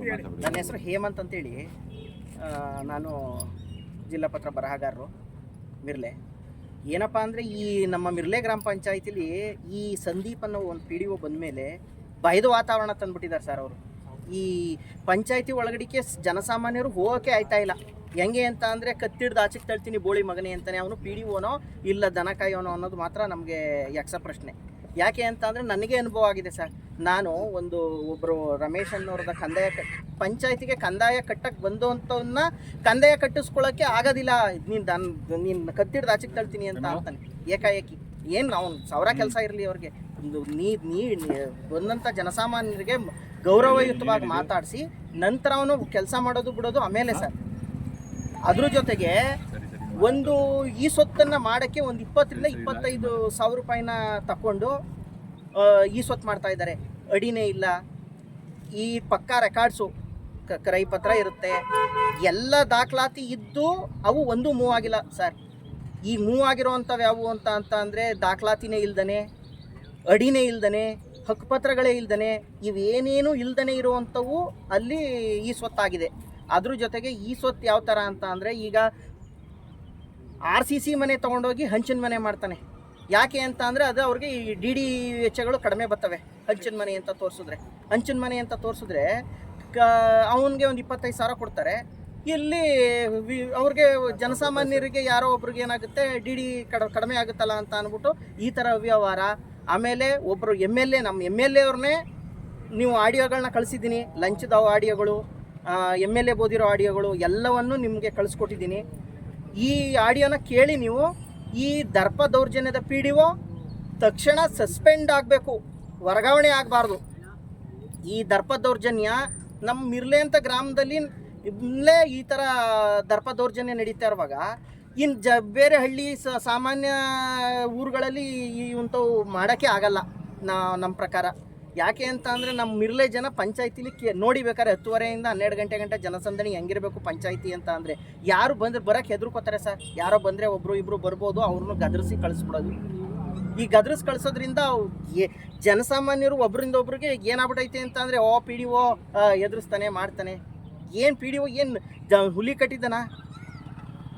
ನನ್ನ ಹೆಸರು ಹೇಮಂತ್ ಅಂತೇಳಿ. ನಾನು ಜಿಲ್ಲಾ ಪತ್ರ ಬರಹಗಾರರು ಮಿರ್ಲೆ. ಏನಪ್ಪ ಅಂದರೆ ಈ ನಮ್ಮ ಮಿರ್ಲೆ ಗ್ರಾಮ ಪಂಚಾಯತಿಲಿ ಈ ಸಂದೀಪ್ ಅನ್ನೋ ಒಂದು ಪಿ ಡಿ ಒ ಬಂದಮೇಲೆ ಭಯದ ವಾತಾವರಣ ತಂದುಬಿಟ್ಟಿದ್ದಾರೆ ಸರ್ ಅವರು. ಈ ಪಂಚಾಯತಿ ಒಳಗಡಿಕೆ ಜನಸಾಮಾನ್ಯರು ಹೋಗೋಕೆ ಆಯ್ತಾ ಇಲ್ಲ. ಹೆಂಗೆ ಅಂತ ಅಂದರೆ ಕತ್ತಿಡ್ದು ಆಚೆಗೆ ತಳ್ತೀನಿ ಬೋಳಿ ಮಗನೇ ಅಂತಾನೆ ಅವನು ಪಿ ಡಿ ಒನೋ ಇಲ್ಲ ದನ ಕಾಯೋನೋ ಅನ್ನೋದು ಮಾತ್ರ ನಮಗೆ ಯಕ್ಷ ಪ್ರಶ್ನೆ. ಯಾಕೆ ಅಂತ ಅಂದರೆ ನನಗೆ ಅನುಭವ ಆಗಿದೆ ಸರ್. ನಾನು ಒಂದು ಒಬ್ಬರು ರಮೇಶ್ ಅನ್ನೋರದ ಕಂದಾಯ ಪಂಚಾಯತಿಗೆ ಕಂದಾಯ ಕಟ್ಟಕ್ಕೆ ಬಂದಂಥವನ್ನ ಕಂದಾಯ ಕಟ್ಟಿಸ್ಕೊಳ್ಳೋಕ್ಕೆ ಆಗೋದಿಲ್ಲ. ನೀನು ನಾನು ನೀನು ಕತ್ತಿಡ್ದು ಆಚೆಗೆ ತಳ್ತೀನಿ ಅಂತ ಅಂತಾನೆ. ಏಕಾಏಕಿ. ಏನು ಅವ್ನು ಸಾವಿರ ಕೆಲಸ ಇರಲಿ ಅವ್ರಿಗೆ. ಒಂದು ನೀ ನೀ ಬಂದಂಥ ಜನಸಾಮಾನ್ಯರಿಗೆ ಗೌರವಯುತವಾಗಿ ಮಾತಾಡಿಸಿ ನಂತರ ಅವನು ಕೆಲಸ ಮಾಡೋದು ಬಿಡೋದು ಆಮೇಲೆ ಸರ್. ಅದ್ರ ಜೊತೆಗೆ ಒಂದು ಈ ಸೊತ್ತನ್ನು ಮಾಡೋಕ್ಕೆ ಒಂದು ಇಪ್ಪತ್ತರಿಂದ ಇಪ್ಪತ್ತೈದು ಸಾವಿರ ರೂಪಾಯಿನ ತಗೊಂಡು ಈ ಸ್ವತ್ತು ಮಾಡ್ತಾ ಇದ್ದಾರೆ. ಅಡಿನೇ ಇಲ್ಲ. ಈ ಪಕ್ಕಾ ರೆಕಾರ್ಡ್ಸು ಕರೈ ಪತ್ರ ಇರುತ್ತೆ. ಎಲ್ಲ ದಾಖಲಾತಿ ಇದ್ದು ಅವು ಒಂದು ಮೂವ್ ಆಗಿಲ್ಲ ಸರ್ ಈ ಮೂವ್ ಆಗಿರೋವಂಥವು ಯಾವುವು ಅಂತ ಅಂತ ಅಂದರೆ ದಾಖಲಾತಿನೇ ಇಲ್ದನೆ, ಅಡಿನೇ ಇಲ್ದನೆ, ಹಕ್ಕುಪತ್ರಗಳೇ ಇಲ್ದನೆ, ಇವೇನೇನು ಇಲ್ದನೆ ಇರುವಂಥವು ಅಲ್ಲಿ ಈ ಸ್ವತ್ತಾಗಿದೆ. ಅದ್ರ ಜೊತೆಗೆ ಈ ಸ್ವತ್ತು ಯಾವ ಥರ ಅಂತ ಅಂದರೆ ಈಗ ಆರ್ ಸಿ ಸಿ ಮನೆ ತೊಗೊಂಡೋಗಿ ಹಂಚಿನ ಮನೆ ಮಾಡ್ತಾನೆ. ಯಾಕೆ ಅಂತ ಅಂದರೆ ಅದು ಅವ್ರಿಗೆ ಈ ಡಿ ಡಿ ವೆಚ್ಚಗಳು ಕಡಿಮೆ ಬರ್ತವೆ. ಹಂಚಿನ ಮನೆ ಅಂತ ತೋರಿಸಿದ್ರೆ. ಹಂಚಿನ ಮನೆ ಅಂತ ತೋರಿಸಿದ್ರೆ ಅವನಿಗೆ ಒಂದು ಇಪ್ಪತ್ತೈದು ಸಾವಿರ ಕೊಡ್ತಾರೆ. ಇಲ್ಲಿ ಅವ್ರಿಗೆ ಜನಸಾಮಾನ್ಯರಿಗೆ ಯಾರೋ ಒಬ್ರಿಗೆ ಏನಾಗುತ್ತೆ, ಡಿ ಡಿ ಕಡ, ಕಡಿಮೆ ಆಗುತ್ತಲ್ಲ ಅಂತ ಅಂದ್ಬಿಟ್ಟು ಈ ಥರ ಅವ್ಯವಹಾರ. ಆಮೇಲೆ ಒಬ್ಬರು ಎಂ ಎಲ್ ಎ ನಮ್ಮ ಎಂ ಎಲ್ ಎ ಅವ್ರನ್ನೇ ನೀವು ಆಡಿಯೋಗಳನ್ನ ಕಳಿಸಿದ್ದೀನಿ. ಲಂಚದ ಆಡಿಯೋಗಳು ಎಂ ಎಲ್ ಎ ಬೋದಿರೋ ಆಡಿಯೋಗಳು ಎಲ್ಲವನ್ನು ನಿಮಗೆ ಕಳಿಸ್ಕೊಟ್ಟಿದ್ದೀನಿ. ಈ ಆಡಿಯೋನ ಕೇಳಿ ನೀವು ಈ ದರ್ಪ ದೌರ್ಜನ್ಯದ ಪಿ ಡಿ ಒ ತಕ್ಷಣ ಸಸ್ಪೆಂಡ್ ಆಗಬೇಕು, ವರ್ಗಾವಣೆ ಆಗಬಾರ್ದು. ಈ ದರ್ಪ ದೌರ್ಜನ್ಯ ನಮ್ಮ ಮಿರ್ಲೆ ಅಂತ ಗ್ರಾಮದಲ್ಲಿ ಇಲ್ಲೇ ಈ ಥರ ದರ್ಪ ದೌರ್ಜನ್ಯ ನಡೀತಾ ಇರುವಾಗ ಇನ್ನು ಜ ಬೇರೆ ಹಳ್ಳಿ ಸ ಸಾಮಾನ್ಯ ಊರುಗಳಲ್ಲಿ ಇಂಥವು ಮಾಡೋಕ್ಕೆ ಆಗಲ್ಲ ನಾ ನಮ್ಮ ಪ್ರಕಾರ. ಯಾಕೆ ಅಂತ ಅಂದರೆ ನಮ್ಮ ಮಿರ್ಲೆ ಜನ ಪಂಚಾಯತಿಲಿ ಕೇ ನೋಡಿ ಬೇಕಾದ್ರೆ ಹತ್ತುವರೆಯಿಂದ ಹನ್ನೆರಡು ಗಂಟೆ ಗಂಟೆ ಜನಸಂದಣಿ ಹೆಂಗಿರಬೇಕು ಪಂಚಾಯತಿ ಅಂತ ಅಂದರೆ. ಯಾರು ಬಂದ್ರೆ ಬರೋಕ್ಕೆ ಹೆದರ್ಕೋತಾರೆ ಸರ್. ಯಾರೋ ಬಂದರೆ ಒಬ್ಬರು ಇಬ್ಬರು ಬರ್ಬೋದು, ಅವ್ರನ್ನ ಗದರಿಸಿ ಕಳಿಸ್ಬಿಡೋದು. ಈ ಗದ್ರಸ್ ಕಳಿಸೋದ್ರಿಂದ ಜನಸಾಮಾನ್ಯರು ಒಬ್ಬರಿಂದ ಒಬ್ರಿಗೆ ಏನಾಗ್ಬಿಟೈತೆ ಅಂತ ಅಂದರೆ, ಓ, ಪಿ ಡಿ ಒ ಎದುರಿಸ್ತಾನೆ, ಮಾಡ್ತಾನೆ. ಏನು ಪಿ ಡಿ ಒ, ಏನು ಜ ಹುಲಿ ಕಟ್ಟಿದ್ದಾನ?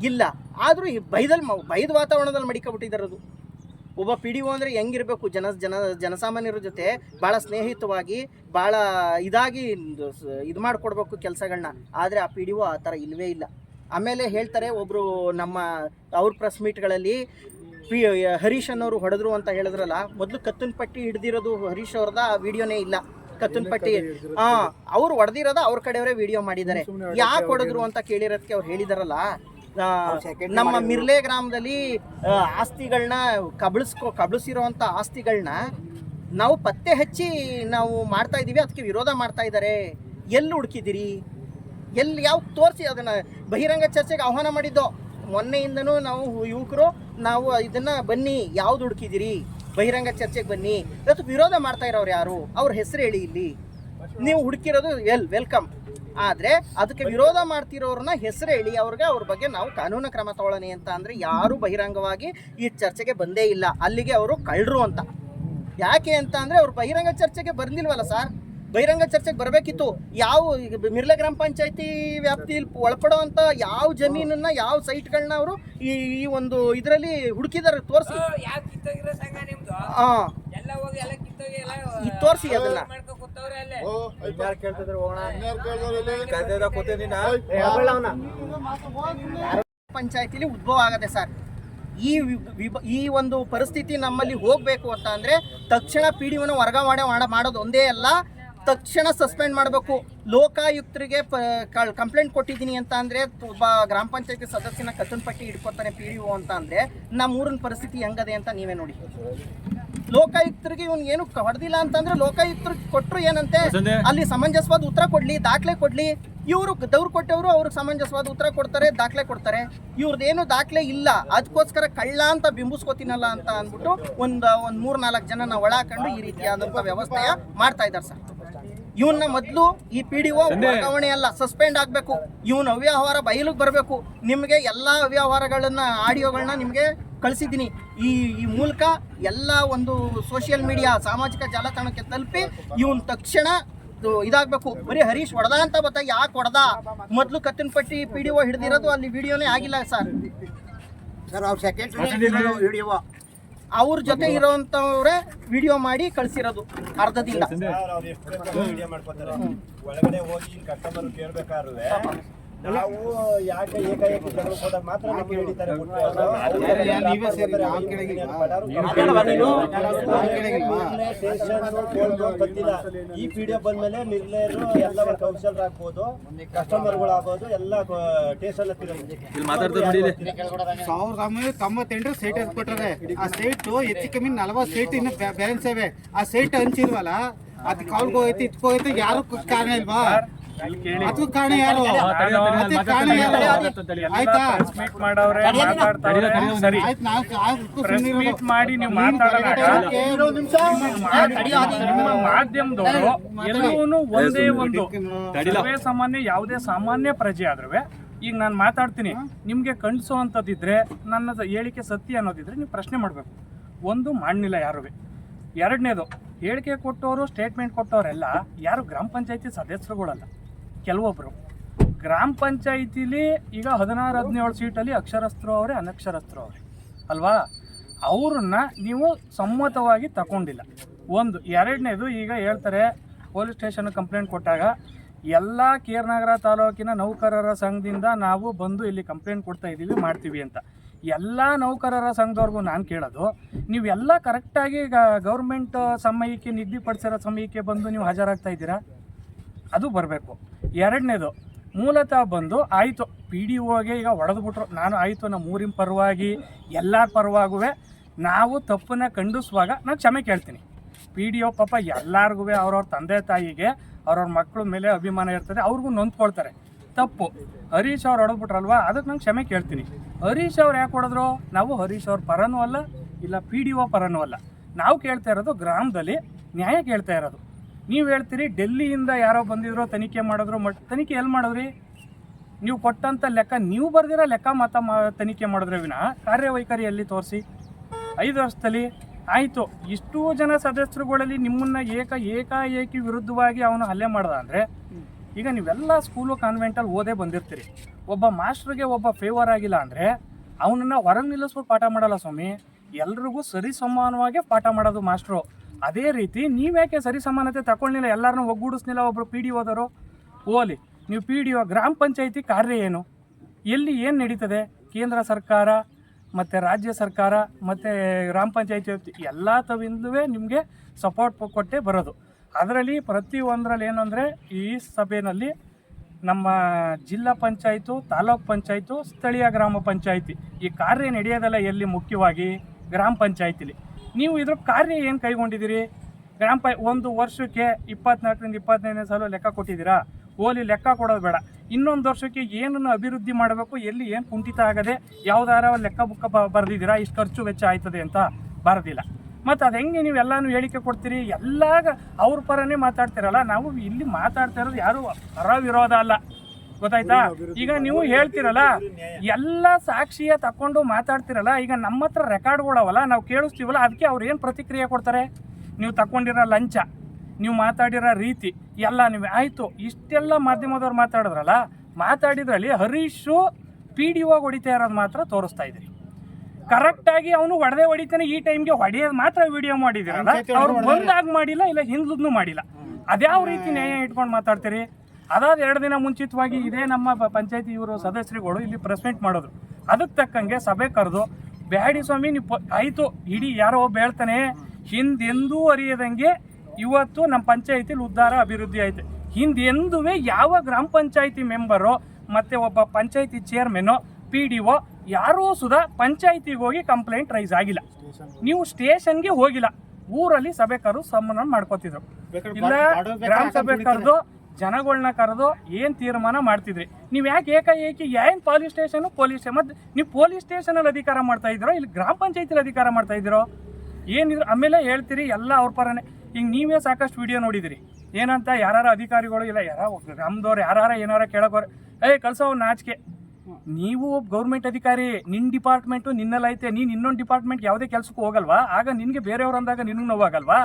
ಇಲ್ಲ. ಆದರೂ ಈ ಬೈದಲ್ಲಿ ಬೈದ ವಾತಾವರಣದಲ್ಲಿ ಮಡಿಕೊಬಿಟ್ಟಿದ್ದಾರೆ ಅದು. ಒಬ್ಬ ಪಿ ಡಿ ಒ ಅಂದರೆ ಹೆಂಗಿರಬೇಕು? ಜನ ಜನ ಜನಸಾಮಾನ್ಯರ ಜೊತೆ ಭಾಳ ಸ್ನೇಹಿತವಾಗಿ ಭಾಳ ಇದಾಗಿ ಇದು ಮಾಡಿಕೊಡ್ಬೇಕು ಕೆಲಸಗಳನ್ನ ಆದರೆ ಆ ಪಿ ಡಿ ಒ ಆ ಥರ ಇಲ್ಲವೇ ಇಲ್ಲ. ಆಮೇಲೆ ಹೇಳ್ತಾರೆ ಒಬ್ಬರು ನಮ್ಮ ಅವ್ರ ಪ್ರೆಸ್ ಮೀಟ್ಗಳಲ್ಲಿ ಪಿ ಹರೀಶ್ ಅನ್ನೋರು ಹೊಡೆದ್ರು ಅಂತ ಹೇಳಿದ್ರಲ್ಲ ಮೊದಲು ಕತ್ತನ್ ಪಟ್ಟಿ ಹಿಡ್ದಿರೋದು ಹರೀಶ್ ಅವ್ರದ ವಿಡಿಯೋನೇ ಇಲ್ಲ. ಕತ್ತನ್ ಪಟ್ಟಿ ಹಾ ಅವ್ರು ಹೊಡೆದಿರೋದ ಅವ್ರ ಕಡೆಯವರೇ ವಿಡಿಯೋ ಮಾಡಿದ್ದಾರೆ. ಯಾಕೆ ಹೊಡೆದ್ರು ಅಂತ ಕೇಳಿರೋದಕ್ಕೆ ಅವ್ರು ಹೇಳಿದಾರಲ್ಲ ಆ, ನಮ್ಮ ಮಿರ್ಲೆ ಗ್ರಾಮದಲ್ಲಿ ಆಸ್ತಿಗಳನ್ನ ಕಬಳಿಸ್ಕೊ ಕಬಳಿಸಿರುವಂಥ ಆಸ್ತಿಗಳನ್ನ ನಾವು ಪತ್ತೆ ಹಚ್ಚಿ ನಾವು ಮಾಡ್ತಾ ಇದ್ದೀವಿ ಅದಕ್ಕೆ ವಿರೋಧ ಮಾಡ್ತಾ ಇದ್ದಾರೆ. ಎಲ್ಲಿ ಹುಡುಕಿದಿರಿ ಎಲ್ಲಿ ಯಾವ ತೋರಿಸಿ ಅದನ್ನು? ಬಹಿರಂಗ ಚರ್ಚೆಗೆ ಆಹ್ವಾನ ಮಾಡಿದ್ದೋ? ಮೊನ್ನೆಯಿಂದನೂ ನಾವು ಯುವಕರು ನಾವು ಇದನ್ನು ಬನ್ನಿ ಯಾವ್ದು ಹುಡುಕಿದಿರಿ ಬಹಿರಂಗ ಚರ್ಚೆಗೆ ಬನ್ನಿ. ಇವತ್ತು ವಿರೋಧ ಮಾಡ್ತಾ ಇರೋರು ಯಾರು? ಅವ್ರ ಹೆಸರು ಹೇಳಿ ಇಲ್ಲಿ. ನೀವು ಹುಡುಕಿರೋದು ವೆಲ್ ವೆಲ್ಕಮ್. ಆದರೆ ಅದಕ್ಕೆ ವಿರೋಧ ಮಾಡ್ತಿರೋರನ್ನ ಹೆಸರು ಹೇಳಿ ಅವ್ರಿಗೆ ಅವ್ರ ಬಗ್ಗೆ ನಾವು ಕಾನೂನು ಕ್ರಮ ತಗೊಳ್ಳೋಣ ಅಂತ ಅಂದರೆ ಯಾರು ಬಹಿರಂಗವಾಗಿ ಈ ಚರ್ಚೆಗೆ ಬಂದೇ ಇಲ್ಲ. ಅಲ್ಲಿಗೆ ಅವರು ಕಳ್ಳರು ಅಂತ. ಯಾಕೆ ಅಂತ ಅಂದರೆ ಅವ್ರು ಬಹಿರಂಗ ಚರ್ಚೆಗೆ ಬಂದಿಲ್ವಲ್ಲ ಸರ್? ಬಹಿರಂಗ ಚರ್ಚೆಗೆ ಬರಬೇಕಿತ್ತು. ಯಾವ ಮಿರ್ಲೆ ಗ್ರಾಮ ಪಂಚಾಯತಿ ವ್ಯಾಪ್ತಿಯಲ್ಲಿ ಅಂತ ಯಾವ ಜಮೀನನ್ನ ಯಾವ ಸೈಟ್ಗಳನ್ನ ಅವರು ಈ ಈ ಒಂದು ಇದರಲ್ಲಿ ಹುಡುಕಿದಾರೆ ತೋರಿಸಿ. ಹಾಂ ಎಲ್ಲ ಹೋಗಿ ಅಲ್ಲೇ. ಪಂಚಾಯತಿಲಿ ಉದ್ಭವ ಆಗದೆ ಸರ್. ಈ ಈ ಒಂದು ಪರಿಸ್ಥಿತಿ ನಮ್ಮಲ್ಲಿ ಹೋಗಬೇಕು ಅಂತ ಅಂದರೆ ತಕ್ಷಣ ಪಿ ಡಿ ಒನ ವರ್ಗಾವಣೆ ಮಾಡ ಮಾಡೋದು ಒಂದೇ ಅಲ್ಲ. ತಕ್ಷಣ ಸಸ್ಪೆಂಡ್ ಮಾಡಬೇಕು. ಲೋಕಾಯುಕ್ತರಿಗೆ ಪ ಕಂಪ್ಲೇಂಟ್ ಕೊಟ್ಟಿದ್ದೀನಿ ಅಂತ ಅಂದರೆ ಒಬ್ಬ ಗ್ರಾಮ ಪಂಚಾಯತಿ ಸದಸ್ಯನ ಕತ್ತನ್ ಪಟ್ಟಿ ಹಿಡ್ಕೊತಾನೆ ಪಿ ಡಿ ಒ ಅಂತ ಅಂದರೆ ನಮ್ಮ ಊರಿನ ಪರಿಸ್ಥಿತಿ ಹೆಂಗದೆ ಅಂತ ನೀವೇ ನೋಡಿ. ಲೋಕಾಯುಕ್ತರಿಗೆ ಇವನ್ ಏನು ಹೊಡೆದಿಲ್ಲ ಅಂತಂದ್ರೆ ಲೋಕಾಯುಕ್ತರು ಕೊಟ್ಟರು ಏನಂತೆ? ಅಲ್ಲಿ ಸಮಂಜಸವಾದ ಉತ್ತರ ಕೊಡ್ಲಿ ದಾಖಲೆ ಕೊಡ್ಲಿ. ಇವರು ದವ್ರು ಕೊಟ್ಟವರು ಅವ್ರಿಗೆ ಸಮಂಜಸವಾದ ಉತ್ತರ ಕೊಡ್ತಾರೆ ದಾಖಲೆ ಕೊಡ್ತಾರೆ. ಇವ್ರದ್ದೇನು ದಾಖಲೆ ಇಲ್ಲ. ಅದಕ್ಕೋಸ್ಕರ ಕಳ್ಳ ಅಂತ ಬಿಂಬಿಸ್ಕೋತೀನಲ್ಲ ಅಂತ ಅಂದ್ಬಿಟ್ಟು ಒಂದು ಒಂದು ಮೂರ್ ನಾಲ್ಕು ಜನ ನಾವು ಒಳಾಕೊಂಡು ಈ ರೀತಿಯಾದಂಥ ವ್ಯವಸ್ಥೆಯ ಮಾಡ್ತಾ ಇದ್ದಾರೆ ಸರ್. ಇವನ್ನ ಮೊದಲು ಈ ಪಿ ಡಿ ಒ ವರ್ಗಾವಣೆ ಅಲ್ಲ ಸಸ್ಪೆಂಡ್ ಆಗಬೇಕು. ಇವನ ಅವ್ಯವಹಾರ ಬಯಲಿಗೆ ಬರಬೇಕು. ನಿಮಗೆ ಎಲ್ಲ ಅವ್ಯವಹಾರಗಳನ್ನ ಆಡಿಯೋಗಳನ್ನ ನಿಮಗೆ ಕಳಿಸಿದ್ದೀನಿ. ಈ ಈ ಮೂಲಕ ಎಲ್ಲ ಒಂದು ಸೋಷಿಯಲ್ ಮೀಡಿಯಾ ಸಾಮಾಜಿಕ ಜಾಲತಾಣಕ್ಕೆ ತಲುಪಿ ಇವನ್ ತಕ್ಷಣ ಇದಾಗಬೇಕು. ಬರೀ ಹರೀಶ್ ಹೊಡೆದ ಅಂತ ಬತ್ತ ಯಾಕೆ ಹೊಡೆದ? ಮೊದಲು ಕತ್ತಿನ ಪಟ್ಟಿ ಪಿ ಡಿ ಒ ಹಿಡಿದಿರೋದು ಅಲ್ಲಿ ವಿಡಿಯೋನೇ ಆಗಿಲ್ಲ ಸರ್. ಸರ್ ಅವ್ರು ಸೆಕೆಂಡ್ ವಿಡಿಯೋ ಅವ್ರ ಜೊತೆ ಇರೋಂಥವ್ರೆ ವಿಡಿಯೋ ಮಾಡಿ ಕಳ್ಸಿರೋದು ಅರ್ಧದಿಂದ ನಾವು ಯಾಕೆ ಏಕಾಏಕಿ ಮಾತ್ರ ನಮ್ಗೆ ಹಿಡಿತಾರೆ ಗೊತ್ತಿಲ್ಲ. ಈ ವಿಡಿಯೋ ಬಂದ್ಮೇಲೆ ಮಿರ್ಲೇರು ಎಲ್ಲ ಕೌಶಲ್ ಆಗ್ಬೋದು ಕಸ್ಟಮರ್ಗಳು ಆಗ್ಬೋದು ಎಲ್ಲ ಸ್ಟೇಷನ್ ಸಾವಿರದ ಒಂಬೈನೂರ ತೊಂಬತ್ತೆಂಟು ಸೈಟ್ ಕೊಟ್ಟರೆ ಆ ಸೈಟ್ ಹೆಚ್ಚು ಕಮ್ಮಿ ನಲವತ್ತು ಸೈಟ್ ಇನ್ನು ಬ್ಯಾಲೆನ್ಸ್ ಇವೆ ಆ ಸೈಟ್ ಹಂಚಿಲ್ವಲ್ಲ? ಅದ್ ಕಾಲ್ಗೋಯ್ತು ಇಟ್ಕೋಯ್ತು ಯಾರು ಕಾರಣ ಇಲ್ವಾ? ಅದಕ್ಕೂ ಕಾರಣ ಯಾರು? ಅದಕ್ಕೆ ಕಾರಣ ಯಾರು? ಆಯ್ತಾ? ಮಾಡವ್ರೆ ಮಾತಾಡ್ತಾ ಇದ್ರೆ ಸರಿ. ಆಯ್ತು ನಾವು ಪ್ರೆಸ್. ಮೀಟ್ ಮಾಡಿ ನೀವು ಮಾತಾಡೋದಾಗ ನಿಮ್ಮ ಮಾಧ್ಯಮದವರು ಎಲ್ಲವೂ ಒಂದೇ ಒಂದು ಸರ್ವೇ ಸಾಮಾನ್ಯ ಯಾವುದೇ ಸಾಮಾನ್ಯ ಪ್ರಜೆ ಆದ್ರೂ ಈಗ ನಾನು ಮಾತಾಡ್ತೀನಿ. ನಿಮ್ಗೆ ಕಣಿಸುವಂಥದ್ದಿದ್ರೆ ನನ್ನ ಹೇಳಿಕೆ ಸತ್ಯ ಅನ್ನೋದಿದ್ರೆ ನೀವು ಪ್ರಶ್ನೆ ಮಾಡಬೇಕು. ಒಂದು ಮಾಡಲಿಲ್ಲ ಯಾರೂ ಎರಡನೇದು ಹೇಳಿಕೆ ಕೊಟ್ಟವರು ಸ್ಟೇಟ್ಮೆಂಟ್ ಕೊಟ್ಟವರೆಲ್ಲ ಯಾರು ಗ್ರಾಮ ಪಂಚಾಯತಿ ಸದಸ್ಯರುಗಳಲ್ಲ. ಕೆಲವೊಬ್ರು. ಗ್ರಾಮ ಪಂಚಾಯಿತಿಲಿ ಈಗ ಹದಿನಾರು, ಹದಿನೇಳು ಸೀಟಲ್ಲಿ ಅಕ್ಷರಸ್ಥರು ಅವರೇ, ಅನಕ್ಷರಸ್ಥರು ಅವರೇ. ಅಲ್ವಾ? ಅವ್ರನ್ನ ನೀವು ಸಮ್ಮತವಾಗಿ ತಗೊಂಡಿಲ್ಲ ಒಂದು, ಎರಡನೇದು ಈಗ ಹೇಳ್ತಾರೆ, ಪೊಲೀಸ್ ಸ್ಟೇಷನ್ ಕಂಪ್ಲೇಂಟ್ ಕೊಟ್ಟಾಗ, ಎಲ್ಲ ಕೇರ್ನಗರ ತಾಲೂಕಿನ ನೌಕರರ ಸಂಘದಿಂದ ನಾವು ಬಂದು ಇಲ್ಲಿ ಕಂಪ್ಲೇಂಟ್ ಕೊಡ್ತಾ ಇದ್ದೀವಿ, ಮಾಡ್ತೀವಿ ಅಂತ. ಎಲ್ಲ ನೌಕರರ ಸಂಘದವ್ರಿಗೂ ನಾನು ಕೇಳೋದು ನೀವೆಲ್ಲ ಕರೆಕ್ಟಾಗಿ ಗೌರ್ಮೆಂಟ್ ಸಮಯಕ್ಕೆ ನಿಗದಿಪಡಿಸಿರೋ ಸಮಯಕ್ಕೆ ಬಂದು ನೀವು ಹಾಜರಾಗ್ತಾ ಇದ್ದೀರಾ? ಅದು ಬರಬೇಕು. ಎರಡನೇದು, ಮೂಲತಃ ಬಂದು ಆಯಿತು. ಪಿ ಡಿ ಒಗೆ ಈಗ ಹೊಡೆದ್ಬಿಟ್ರು ನಾನು ಆಯಿತು ನಮ್ಮ ಊರಿನ ಪರವಾಗಿ, ಎಲ್ಲರ ಪರವಾಗುವೆ. ನಾವು ತಪ್ಪನ್ನ ಖಂಡಿಸುವಾಗ ನಾನು ಕ್ಷಮೆ ಕೇಳ್ತೀನಿ. ಪಿ ಡಿ ಒ ಪಾಪ ಎಲ್ಲರಿಗೂ ಅವ್ರವ್ರ ತಂದೆ ತಾಯಿಗೆ, ಅವ್ರವ್ರ ಮಕ್ಕಳ ಮೇಲೆ ಅಭಿಮಾನ ಇರ್ತದೆ, ಅವ್ರಿಗೂ ನೊಂದ್ಕೊಳ್ತಾರೆ. ತಪ್ಪು. ಹರೀಶ್ ಅವ್ರು ಹೊಡೆದ್ಬಿಟ್ರಲ್ವಾ ಅದಕ್ಕೆ ನಾನು ಕ್ಷಮೆ ಕೇಳ್ತೀನಿ. ಹರೀಶ್ ಅವ್ರು ಯಾಕೆ ಹೊಡೆದ್ರು ನಾವು ಹರೀಶ್ ಅವ್ರ ಪರನೂ ಅಲ್ಲ, ಇಲ್ಲ ಪಿ ಡಿ ಒ ಪರನೂ ಅಲ್ಲ. ನಾವು ಕೇಳ್ತಾ ಇರೋದು ಗ್ರಾಮದಲ್ಲಿ ನ್ಯಾಯ ಕೇಳ್ತಾ ಇರೋದು. ನೀವು ಹೇಳ್ತೀರಿ, ಡೆಲ್ಲಿಯಿಂದ ಯಾರೋ ಬಂದಿದ್ರು, ತನಿಖೆ ಮಾಡಿದ್ರು, ಮಟ್, ತನಿಖೆ ಎಲ್ಲಿ ಮಾಡಿದ್ರಿ? ನೀವು ಕೊಟ್ಟಂಥ ಲೆಕ್ಕ, ನೀವು ಬರ್ದಿರೋ ಲೆಕ್ಕ ಮತ ತನಿಖೆ ಮಾಡಿದ್ರೆ ವಿನ, ಕಾರ್ಯವೈಖರಿ ಎಲ್ಲಿ ತೋರಿಸಿ? ಐದು ವರ್ಷದಲ್ಲಿ ಆಯಿತು. ಇಷ್ಟು ಜನ ಸದಸ್ಯರುಗಳಲ್ಲಿ ನಿಮ್ಮನ್ನ ಏಕ, ಏಕಾಏಕಿ ವಿರುದ್ಧವಾಗಿ ಅವನು ಹಲ್ಲೆ ಮಾಡ್ದ ಅಂದರೆ, ಈಗ ನೀವೆಲ್ಲ ಸ್ಕೂಲು ಕಾನ್ವೆಂಟಲ್ಲಿ ಓದೇ ಬಂದಿರ್ತೀರಿ. ಒಬ್ಬ ಮಾಸ್ಟ್ರಿಗೆ ಒಬ್ಬ ಫೇವರ್ ಆಗಿಲ್ಲ ಅಂದರೆ, ಅವನನ್ನು ಹೊರಗೆ ನಿಲ್ಲಿಸ್ಬಿಟ್ಟು ಪಾಠ ಮಾಡಲ್ಲ ಸ್ವಾಮಿ. ಎಲ್ರಿಗೂ ಸರಿ ಸಮಾನವಾಗಿ ಪಾಠ ಮಾಡೋದು ಮಾಸ್ಟ್ರು. ಅದೇ ರೀತಿ ನೀವ್ಯಾಕೆ ಸರಿ ಸಮಾನತೆ ತಗೊಳ್ಳಿಲ್ಲ? ಎಲ್ಲರನ್ನೂ ಒಗ್ಗೂಡಿಸ್ನಿಲ್ಲ ಒಬ್ಬರು ಪಿ ಡಿ ಓದೋರು ಓಲಿ, ನೀವು ಪಿ ಡಿ ಒ ಗ್ರಾಮ ಪಂಚಾಯಿತಿ ಕಾರ್ಯ ಏನು? ಎಲ್ಲಿ ಏನು ನಡೀತದೆ? ಕೇಂದ್ರ ಸರ್ಕಾರ, ಮತ್ತು ರಾಜ್ಯ ಸರ್ಕಾರ, ಮತ್ತು ಗ್ರಾಮ ಪಂಚಾಯತಿ ಎಲ್ಲ ತವಿಂದುವೇ ನಿಮಗೆ ಸಪೋರ್ಟ್ ಕೊಟ್ಟೆ ಬರೋದು. ಅದರಲ್ಲಿ ಪ್ರತಿಯೊಂದರಲ್ಲಿ ಏನು ಅಂದರೆ ಈ ಸಭೆಯಲ್ಲಿ ನಮ್ಮ ಜಿಲ್ಲಾ ಪಂಚಾಯಿತು, ತಾಲೂಕ್ ಪಂಚಾಯಿತು, ಸ್ಥಳೀಯ ಗ್ರಾಮ ಪಂಚಾಯಿತಿ ಈ ಕಾರ್ಯ ನಡೆಯೋದಲ್ಲ ಎಲ್ಲಿ ಮುಖ್ಯವಾಗಿ? ಗ್ರಾಮ ಪಂಚಾಯತಿಲಿ. ನೀವು ಇದ್ರ ಕಾರ್ಯ ಏನು ಕೈಗೊಂಡಿದ್ದೀರಿ? ಗ್ರಾಮ ಪೈ ಒಂದು ವರ್ಷಕ್ಕೆ ಇಪ್ಪತ್ನಾಲ್ಕರಿಂದ ಇಪ್ಪತ್ತೈದನೇ ಸಾಲ ಲೆಕ್ಕ ಕೊಟ್ಟಿದ್ದೀರಾ? ಓಲಿ ಲೆಕ್ಕ ಕೊಡೋದು ಬೇಡ. ಇನ್ನೊಂದು ವರ್ಷಕ್ಕೆ ಏನನ್ನು ಅಭಿವೃದ್ಧಿ ಮಾಡಬೇಕು, ಎಲ್ಲಿ ಏನು ಕುಂಠಿತ ಆಗದೆ ಯಾವ್ದಾರ ಲೆಕ್ಕ ಬುಕ್ಕ ಬ ಬರೆದಿದ್ದೀರಾ? ಇಷ್ಟು ಖರ್ಚು ವೆಚ್ಚ ಆಯ್ತದೆ ಅಂತ ಬರೆದಿಲ್ಲ. ಮತ್ತು ಅದು ಹೆಂಗೆ ನೀವು ಎಲ್ಲನೂ ಹೇಳಿಕೆ ಕೊಡ್ತೀರಿ? ಎಲ್ಲಾಗ ಅವ್ರ ಪರನೇ ಮಾತಾಡ್ತಿರಲ್ಲ, ನಾವು ಇಲ್ಲಿ ಮಾತಾಡ್ತಾ ಇರೋದು ಯಾರು ಪರ ವಿರೋಧ ಅಲ್ಲ. ಗೊತ್ತಾಯ್ತಾ? ಈಗ ನೀವು ಹೇಳ್ತಿರಲ್ಲ ಎಲ್ಲ ಸಾಕ್ಷಿಯ ತಕೊಂಡು ಮಾತಾಡ್ತಿರಲ್ಲ ಈಗ ನಮ್ಮ ಹತ್ರ ರೆಕಾರ್ಡ್ಗಳವಲ್ಲ ನಾವು ಕೇಳಿಸ್ತೀವಲ್ಲ ಅದಕ್ಕೆ ಅವ್ರು ಏನು ಪ್ರತಿಕ್ರಿಯೆ ಕೊಡ್ತಾರೆ? ನೀವು ತಗೊಂಡಿರೋ ಲಂಚ ನೀವು ಮಾತಾಡಿರೋ ರೀತಿ ಎಲ್ಲ ನೀವು ಆಯಿತು ಇಷ್ಟೆಲ್ಲ ಮಾಧ್ಯಮದವ್ರು ಮಾತಾಡಿದ್ರಲ್ಲ ಮಾತಾಡಿದ್ರಲ್ಲಿ ಹರೀಶು ಪಿ ಡಿ ಒ ಹೊಡಿತಾ ಇರೋದು ಮಾತ್ರ ತೋರಿಸ್ತಾ ಇದ್ರಿ. ಕರೆಕ್ಟಾಗಿ ಅವನು ಹೊಡೆದೇ ಹೊಡಿತಾನೆ ಈ ಟೈಮ್ಗೆ ಹೊಡೆಯೋದು ಮಾತ್ರ ವಿಡಿಯೋ ಮಾಡಿದಿರಲ್ಲ ಅವ್ರು ಬಂದಾಗ ಮಾಡಿಲ್ಲ ಇಲ್ಲ ಹಿಂದೂ ಮಾಡಿಲ್ಲ. ಅದ್ಯಾವ ರೀತಿ ನ್ಯಾಯ ಇಟ್ಕೊಂಡು ಮಾತಾಡ್ತೀರಿ? ಅದಾದ ಎರಡು ದಿನ ಮುಂಚಿತವಾಗಿ ಇದೇ ನಮ್ಮ ಪಂಚಾಯತಿ ಇವರು ಸದಸ್ಯರುಗಳು ಇಲ್ಲಿ ಪ್ರೆಸ್ ಮೀಟ್ ಮಾಡೋದು ಅದಕ್ಕೆ ತಕ್ಕಂಗೆ ಸಭೆ ಕರೆದು ಬ್ಯಾಡಿ ಸ್ವಾಮಿ ನೀವು ಆಯ್ತು ಇಡೀ ಯಾರೋ ಒಬ್ಬ ಹೇಳ್ತಾನೆ ಹಿಂದೆಂದೂ ಅರಿಯದಂಗೆ ಇವತ್ತು ನಮ್ಮ ಪಂಚಾಯತಿಲಿ ಉದ್ಧಾರ ಅಭಿವೃದ್ಧಿ ಆಯ್ತು. ಹಿಂದೆಂದೂ ಯಾವ ಗ್ರಾಮ ಪಂಚಾಯತಿ ಮೆಂಬರು ಮತ್ತೆ ಒಬ್ಬ ಪಂಚಾಯತಿ ಚೇರ್ಮನ್ನು ಪಿ ಡಿ ಒ ಯಾರೂ ಸುಧಾ ಪಂಚಾಯತಿಗೆ ಹೋಗಿ ಕಂಪ್ಲೇಂಟ್ ರೈಸ್ ಆಗಿಲ್ಲ. ನೀವು ಸ್ಟೇಷನ್ಗೆ ಹೋಗಿಲ್ಲ. ಊರಲ್ಲಿ ಸಭೆ ಕರೆದು ಸಂಬಂಧ ಮಾಡ್ಕೋತಿದ್ರು. ಇಲ್ಲ ಗ್ರಾಮ ಸಭೆ ಕರೆದು ಜನಗಳನ್ನ ಕರೆದು ಏನು ತೀರ್ಮಾನ ಮಾಡ್ತಿದ್ರಿ? ನೀವು ಯಾಕೆ ಏಕಾಏಕಿ ಏನು ಪೊಲೀಸ್ ಸ್ಟೇಷನ್ ಪೊಲೀಸ್ ಮತ್ತು ನೀವು ಪೊಲೀಸ್ ಸ್ಟೇಷನಲ್ಲಿ ಅಧಿಕಾರ ಮಾಡ್ತಾ ಇದ್ದೀರೋ? ಇಲ್ಲಿ ಗ್ರಾಮ ಪಂಚಾಯತಿಲಿ ಅಧಿಕಾರ ಮಾಡ್ತಾ ಇದ್ದೀರೋ? ಏನಿದ್ರು ಆಮೇಲೆ ಹೇಳ್ತೀರಿ, ಎಲ್ಲ ಅವ್ರ ಪರನೇ. ಈಗ ನೀವೇ ಸಾಕಷ್ಟು ವಿಡಿಯೋ ನೋಡಿದಿರಿ. ಏನಂತ ಯಾರ ಅಧಿಕಾರಿಗಳು, ಇಲ್ಲ ಯಾರ ಗ್ರಾಮದವ್ರು ಯಾರ ಏನಾರ ಏಯ್, ಕಳ್ಸೋ ನಾಚಿಕೆ. ನೀವು ಒಬ್ಬ ಗೌರ್ಮೆಂಟ್ ಅಧಿಕಾರಿ ನಿನ್ನ ಡಿಪಾರ್ಟ್ಮೆಂಟು ನಿನ್ನಲ್ಲೈತೆ ನೀನು ಇನ್ನೊಂದು ಡಿಪಾರ್ಟ್ಮೆಂಟ್ ಯಾವುದೇ ಕೆಲಸಕ್ಕೂ ಹೋಗಲ್ವಾ? ಆಗ ನಿನಗೆ ಬೇರೆಯವ್ರು ಅಂದಾಗ ನಿನಗೆ ನೋವಾಗಲ್ವಾ?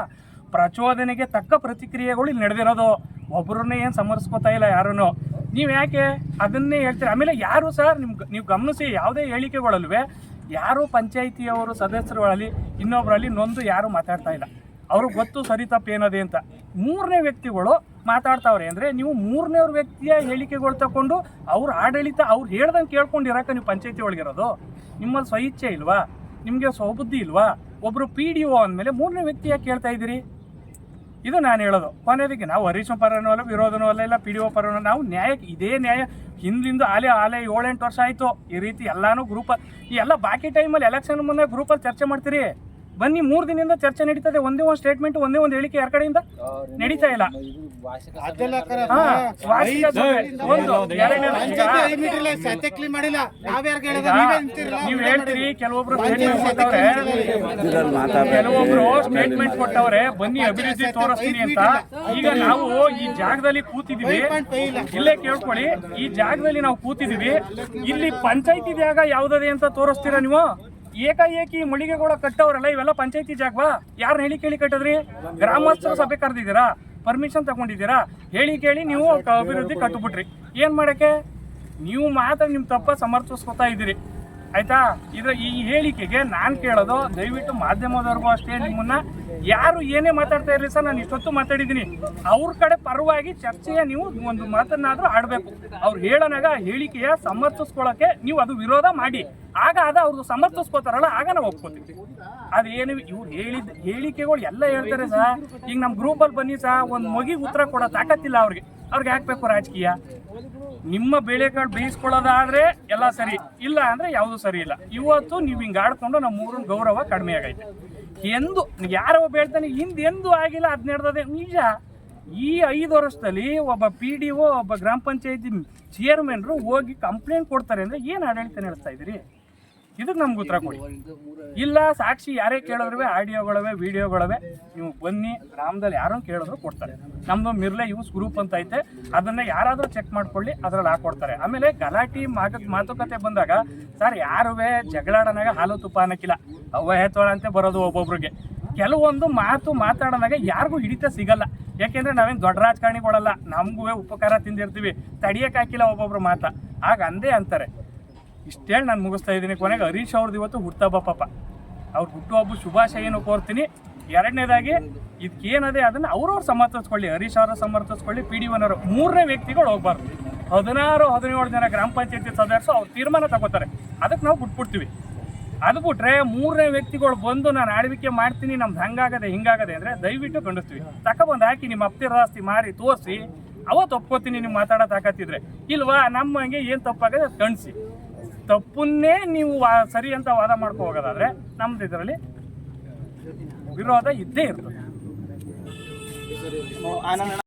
ಪ್ರಚೋದನೆಗೆ ತಕ್ಕ ಪ್ರತಿಕ್ರಿಯೆಗಳು ಇಲ್ಲಿ ನಡೆದಿರೋದು. ಒಬ್ಬರನ್ನೇ ಏನು ಸಮರ್ಸ್ಕೋತಾ ಇಲ್ಲ ಯಾರೂ ನೀವು ಯಾಕೆ ಅದನ್ನೇ ಹೇಳ್ತೀರಿ? ಆಮೇಲೆ ಯಾರು ಸರ್ ನಿಮ್ಗೆ ನೀವು ಗಮನಿಸಿ ಯಾವುದೇ ಹೇಳಿಕೆಗಳಲ್ವೇ ಯಾರು ಪಂಚಾಯಿತಿಯವರು ಸದಸ್ಯರುಗಳಲ್ಲಿ ಇನ್ನೊಬ್ಬರಲ್ಲಿ ನೊಂದು ಯಾರು ಮಾತಾಡ್ತಾ ಇಲ್ಲ. ಅವ್ರಿಗೆ ಗೊತ್ತು ಸರಿ ತಪ್ಪು ಏನದೆ ಅಂತ. ಮೂರನೇ ವ್ಯಕ್ತಿಗಳು ಮಾತಾಡ್ತಾವ್ರೆ ಅಂದರೆ ನೀವು ಮೂರನೇ ವ್ಯಕ್ತಿಯ ಹೇಳಿಕೆಗಳು ತಗೊಂಡು ಅವ್ರ ಆಡಳಿತ ಅವ್ರು ಹೇಳ್ದಂಗೆ ಕೇಳ್ಕೊಂಡು ನೀವು ಪಂಚಾಯಿತಿ ಒಳಗಿರೋದು ನಿಮ್ಮಲ್ಲಿ ಸ್ವಇಚ್ಛೆ ಇಲ್ವಾ? ನಿಮಗೆ ಸ್ವಬುದ್ಧಿ ಇಲ್ವಾ? ಒಬ್ಬರು ಪಿ ಡಿ ಒ ಅಂದಮೇಲೆ ಮೂರನೇ ವ್ಯಕ್ತಿಯಾಗಿ ಕೇಳ್ತಾ ಇದ್ದೀರಿ. ಇದು ನಾನು ಹೇಳೋದು. ಕೊನೆಯದಕ್ಕೆ ನಾವು ಹರೀಶ್ ಪರನೂ ಅಲ್ಲ, ವಿರೋಧನೂ ಅಲ್ಲ, ಇಲ್ಲ ಪಿ ಡಿ ಒ ಪರನೂ ನಾವು ನ್ಯಾಯಕ್ಕೆ ಇದೇ ನ್ಯಾಯ. ಹಿಂದಿಂದ ಆಲೆ ಆಲೆ ಏಳೆಂಟು ವರ್ಷ ಆಯಿತು. ಈ ರೀತಿ ಎಲ್ಲಾನು ಗ್ರೂಪ್ ಈ ಎಲ್ಲ ಬಾಕಿ ಟೈಮಲ್ಲಿ ಎಲೆಕ್ಷನ್ ಮುಂದೆ ಗ್ರೂಪಲ್ಲಿ ಚರ್ಚೆ ಮಾಡ್ತೀರಿ? ಬನ್ನಿ ಮೂರು ದಿನದಿಂದ ಚರ್ಚೆ ನಡೀತದೆ. ಒಂದೇ ಒಂದು ಸ್ಟೇಟ್ಮೆಂಟ್ ಒಂದೇ ಒಂದು ಹೇಳಿಕೆ ಯಾರ ಕಡೆಯಿಂದ? ನಡೀತಾ ಇಲ್ಲ. ನೀವೇ ಹೇಳ್ತೀರಿ. ಕೆಲವೊಬ್ರು. ಕೆಲವೊಬ್ರು ಸ್ಟೇಟ್ಮೆಂಟ್ ಕೊಟ್ಟವ್ರೆ ಬನ್ನಿ ಅಭಿವೃದ್ಧಿ ತೋರಿಸ್ತೀನಿ ಅಂತ. ಈಗ ನಾವು ಈ ಜಾಗದಲ್ಲಿ ಕೂತಿದೀವಿ ಇಲ್ಲೇ. ಕೇಳ್ಕೊಳ್ಳಿ. ಈ ಜಾಗದಲ್ಲಿ ನಾವು ಕೂತಿದೀವಿ ಇಲ್ಲಿ ಪಂಚಾಯತಿ ಜಾಗ ಯಾವ್ದದೆ ಅಂತ ತೋರಿಸ್ತೀರಾ ನೀವು? ಏಕಾಏಕಿ ಮಳಿಗೆಗಳ ಕಟ್ಟವ್ರಲ್ಲ, ಇವೆಲ್ಲ ಪಂಚಾಯತಿ ಜಾಗವಾ ಯಾರು ಹೇಳಿ ಕೇಳಿ ಕಟ್ಟದ್ರಿ? ಗ್ರಾಮಸ್ಥರ ಸಭೆ ಕರೆದಿದ್ದೀರಾ? ಪರ್ಮಿಷನ್ ತಗೊಂಡಿದ್ದೀರಾ? ಹೇಳಿ ಕೇಳಿ ನೀವು ಅಭಿವೃದ್ಧಿ ಕಟ್ಟುಬಿಟ್ರಿ. ಏನು ಮಾಡಕ್ಕೆ? ನೀವು ಮಾತ್ರ ನಿಮ್ಮ ತಪ್ಪ ಸಮರ್ಥಿಸ್ಕೊತಾ ಇದ್ದೀರಿ. ಆಯಿತಾ? ಇದ್ರ ಈ ಹೇಳಿಕೆಗೆ ನಾನು ಕೇಳೋದು, ದಯವಿಟ್ಟು ಮಾಧ್ಯಮದವ್ರಿಗೂ ಅಷ್ಟೇ ನಿಮ್ಮನ್ನ ಯಾರು ಏನೇ ಮಾತಾಡ್ತಾ ಇರಲಿ ಸರ್, ನಾನು ಇಷ್ಟೊತ್ತು ಮಾತಾಡಿದ್ದೀನಿ. ಅವ್ರ ಕಡೆ ಪರವಾಗಿ ಚರ್ಚೆಯ ನೀವು ಒಂದು ಮಾತನ್ನಾದ್ರೂ ಆಡಬೇಕು. ಅವ್ರು ಹೇಳೋನಾಗ ಹೇಳಿಕೆಯ ಸಮರ್ಥಿಸ್ಕೊಳ್ಳೋಕೆ ನೀವು ಅದು ವಿರೋಧ ಮಾಡಿ. ಆಗ ಅದ ಅವ್ರದ್ದು ಸಮರ್ಥಿಸ್ಕೋತಾರಲ್ಲ, ಆಗ ನಾವು ಒಪ್ಕೋತೀವಿ. ಅದೇನು ಇವ್ರು ಹೇಳಿದ ಹೇಳಿಕೆಗಳು ಎಲ್ಲ ಹೇಳ್ತಾರೆ ಸಹ ಈಗ ನಮ್ಮ ಗ್ರೂಪಲ್ಲಿ ಬನ್ನಿ ಸಹ ಒಂದು ಮಗಿಗೆ ಉತ್ತರ ಕೊಡೋ ತಾಕತ್ತಿಲ್ಲ ಅವ್ರಿಗೆ. ಅವ್ರಿಗೆ ಹಾಕ್ಬೇಕು ರಾಜಕೀಯ? ನಿಮ್ಮ ಬೆಳೆಗಳು ಬೇಯಿಸ್ಕೊಳ್ಳೋದಾದ್ರೆ ಎಲ್ಲ ಸರಿ, ಇಲ್ಲ ಅಂದ್ರೆ ಯಾವುದು ಸರಿ ಇಲ್ಲ. ಇವತ್ತು ನೀವು ಹಿಂಗೆ ಆಡ್ಕೊಂಡು ನಮ್ಮ ಊರಿನ ಗೌರವ ಕಡಿಮೆ ಆಗೈತೆ. ಎಂದು ಯಾರೋ ಒಬ್ಬ ಹೇಳ್ತಾನೆ, ಹಿಂದೆ ಎಂದು ಆಗಿಲ್ಲ ಅದು ನಡೆದದೆ ನಿಜ, ಈ ಐದು ವರ್ಷದಲ್ಲಿ ಒಬ್ಬ ಪಿ ಡಿ ಒ ಒಬ್ಬ ಗ್ರಾಮ ಪಂಚಾಯತಿ ಚೇರ್ಮನ್ರು ಹೋಗಿ ಕಂಪ್ಲೇಂಟ್ ಕೊಡ್ತಾರೆ ಅಂದ್ರೆ ಏನು ಆಡಳಿತ ನಡೆಸ್ತಾ ಇದ್ದೀರಿ? ಇದಕ್ಕೆ ನಮ್ಗೆ ಉತ್ತರ ಕೊಡಿ. ಇಲ್ಲ, ಸಾಕ್ಷಿ ಯಾರೇ ಕೇಳಿದ್ರೆ ಆಡಿಯೋಗಳವೆ, ವಿಡಿಯೋಗಳವೆ, ನೀವು ಬನ್ನಿ, ಗ್ರಾಮದಲ್ಲಿ ಯಾರೋ ಕೇಳಿದ್ರು ಕೊಡ್ತಾರೆ. ನಮ್ಮದು ಮಿರ್ಲೆ ಯೂಸ್ ಗ್ರೂಪ್ ಅಂತ ಐತೆ, ಅದನ್ನ ಯಾರಾದರೂ ಚೆಕ್ ಮಾಡ್ಕೊಳ್ಳಿ, ಅದ್ರಲ್ಲಿ ಹಾಕೊಡ್ತಾರೆ. ಆಮೇಲೆ ಗಲಾಟಿ ಮಾತುಕತೆ ಬಂದಾಗ, ಸರ್, ಯಾರುವೆ ಜಗಳಾಡನಾಗ ಹಾಲು ತುಪ್ಪ ಅನ್ನಕ್ಕಿಲ್ಲ, ಅವ್ವ ಹೇತೋಳ ಅಂತ ಬರೋದು ಒಬ್ಬೊಬ್ರಿಗೆ. ಕೆಲವೊಂದು ಮಾತು ಮಾತಾಡೋದಾಗ ಯಾರಿಗೂ ಹಿಡಿತ ಸಿಗಲ್ಲ. ಯಾಕೆಂದ್ರೆ ನಾವೇನು ದೊಡ್ಡ ರಾಜಕಾರಣಿಗಳಲ್ಲ ನಮಗೂ ಉಪಕಾರ ತಿಂದಿರ್ತೀವಿ, ತಡಿಯಕ್ಕೆ ಹಾಕಿಲ್ಲ ಒಬ್ಬೊಬ್ರು ಮಾತ. ಆಗ ಅಂದೇ ಅಂತಾರೆ. ಇಷ್ಟೇಳಿ ನಾನು ಮುಗಿಸ್ತಾ ಇದ್ದೀನಿ. ಕೊನೆಗೆ ಹರೀಶ್ ಅವ್ರದ್ದು ಇವತ್ತು ಹುಟ್ಟಹಬ್ಬ ಪಾಪ. ಅವ್ರ ಹುಟ್ಟುಹಬ್ಬ ಶುಭಾಶಯನ ಕೋರ್ತೀನಿ. ಎರಡನೇದಾಗಿ ಇದಕ್ಕೇನದೆ ಅದನ್ನು ಅವ್ರವ್ರು ಸಮರ್ಥಿಸ್ಕೊಳ್ಳಿ, ಹರೀಶ್ ಅವರ ಸಮರ್ಥಿಸ್ಕೊಳ್ಳಿ, ಪಿ ಡಿ ಒನವರು. ಮೂರನೇ ವ್ಯಕ್ತಿಗಳು ಹೋಗ್ಬಾರ್ದು. ಹದಿನಾರು, ಹದಿನೇಳು ಜನ ಗ್ರಾಮ ಪಂಚಾಯತಿ ಸದಸ್ಯರು ಅವ್ರು ತೀರ್ಮಾನ ತಗೋತಾರೆ. ಅದಕ್ಕೆ ನಾವು ಬಿಟ್ಬಿಡ್ತೀವಿ. ಅದು ಬಿಟ್ರೆ ಮೂರನೇ ವ್ಯಕ್ತಿಗಳು ಬಂದು ನಾನು ಆಳ್ವಿಕೆ ಮಾಡ್ತೀನಿ, ನಮ್ದು ಹಂಗಾಗದೆ, ಹಿಂಗಾಗದೆ ಅಂದರೆ ದಯವಿಟ್ಟು ಖಂಡಿಸ್ತೀವಿ. ತಗೊಬಂದು ಹಾಕಿ ನಿಮ್ಮ ಅಪ್ತಿರ ಆಸ್ತಿ ಮಾರಿ ತೋರಿಸಿ ಅವತ್ತು ಒಪ್ಕೋತೀನಿ ನೀವು ಮಾತಾಡೋ ತಾಕತ್ತಿದ್ರೆ. ಇಲ್ವಾ ನಮ್ಮಂಗೆ ಏನು ತಪ್ಪಾಗದೆ ಕಣಿಸಿ ತಪ್ಪನ್ನೇ ನೀವು ವಾ- ಸರಿ ಅಂತ ವಾದ ಮಾಡ್ಕೊ ಹೋಗೋದಾದ್ರೆ ನಮ್ದು ಇದರಲ್ಲಿ ವಿರೋಧ ಇದ್ದೇ ಇರ್ತದೆ.